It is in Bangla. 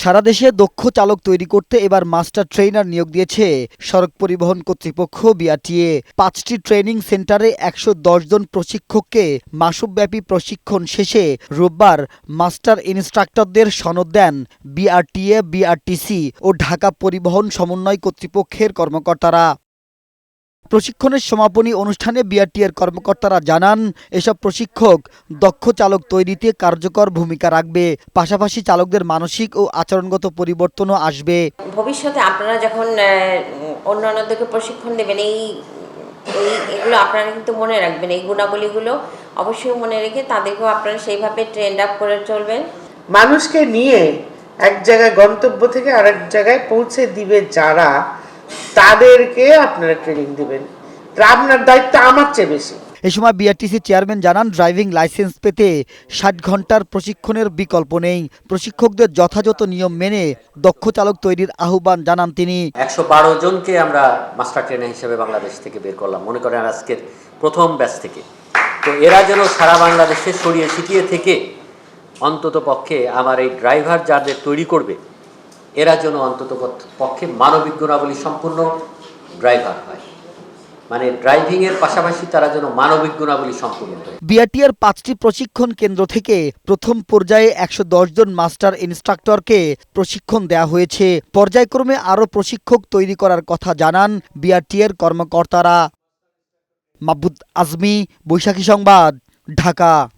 সারা দেশে দক্ষ চালক তৈরি করতে এবার মাস্টার ট্রেনার নিয়োগ দিয়েছে সড়ক পরিবহন কর্তৃপক্ষ বিআরটিএ। পাঁচটি ট্রেনিং সেন্টারে একশো জন প্রশিক্ষককে মাসব্যাপী প্রশিক্ষণ শেষে রোববার মাস্টার ইনস্ট্রাক্টরদের সনদ দেন বিআরটিএ, বিআরটিসি ও ঢাকা পরিবহন সমন্বয় কর্তৃপক্ষের কর্মকর্তারা। প্রশিক্ষণের সমাপনী অনুষ্ঠানে বিআরটিএর কর্মকর্তারা জানান এসব প্রশিক্ষক দক্ষ চালক তৈরিতে কার্যকর ভূমিকা রাখবে। পাশাপাশি চালকদের মানসিক ও আচরণগত পরিবর্তনও আসবে। ভবিষ্যতে আপনারা যখন অন্যান্যদেরকে প্রশিক্ষণ দেবেন এই এই এগুলো আপনারা কিন্তু মনে রাখবেন এই গুণাবলীগুলো অবশ্যই মনে রেখে তাদেরকেও আপনারা সেইভাবে ট্রেন্ড আপ করে চলবেন। মানুষকে নিয়ে এক জায়গায় গন্তব্য থেকে আরেক জায়গায় পৌঁছে দিবে যারা তাদেরকে আপনারা ট্রেনিং দিবেন। আপনার দায়িত্ব আমার চেয়ে বেশি। এ সময় বিআরটিসি চেয়ারম্যান জানান ড্রাইভিং লাইসেন্স পেতে ষাট ঘণ্টার প্রশিক্ষণের বিকল্প নেই। প্রশিক্ষকদের যথাযথ নিয়ম মেনে দক্ষ চালক তৈরির আহ্বান জানান তিনি। একশো বারো জনকে আমরা মাস্টার ট্রেনার হিসেবে বাংলাদেশ থেকে বের করলাম। মনে করেন আজকের প্রথম ব্যাচ থেকে। তো এরা যেন সারা বাংলাদেশে ছড়িয়ে ছিটিয়ে থেকে অন্তত পক্ষে আমার এই ড্রাইভার যাদের তৈরি করবে এরা যেন অন্তত পক্ষে মানবিক গুণাবলী সম্পূর্ণ ড্রাইভার হয়। মানে ড্রাইভিংয়ের পাশাপাশি তারা যেন মানবিক গুণাবলী সম্পূর্ণ হয় বিআরটিআর পাঁচটি প্রশিক্ষণ কেন্দ্র থেকে প্রথম পর্যায়ে একশো জন মাস্টার ইনস্ট্রাক্টরকে প্রশিক্ষণ দেওয়া হয়েছে। পর্যায়ক্রমে আরও প্রশিক্ষক তৈরি করার কথা জানান বিআরটিএর কর্মকর্তারা। মাহবুদ আজমি, বৈশাখী সংবাদ, ঢাকা।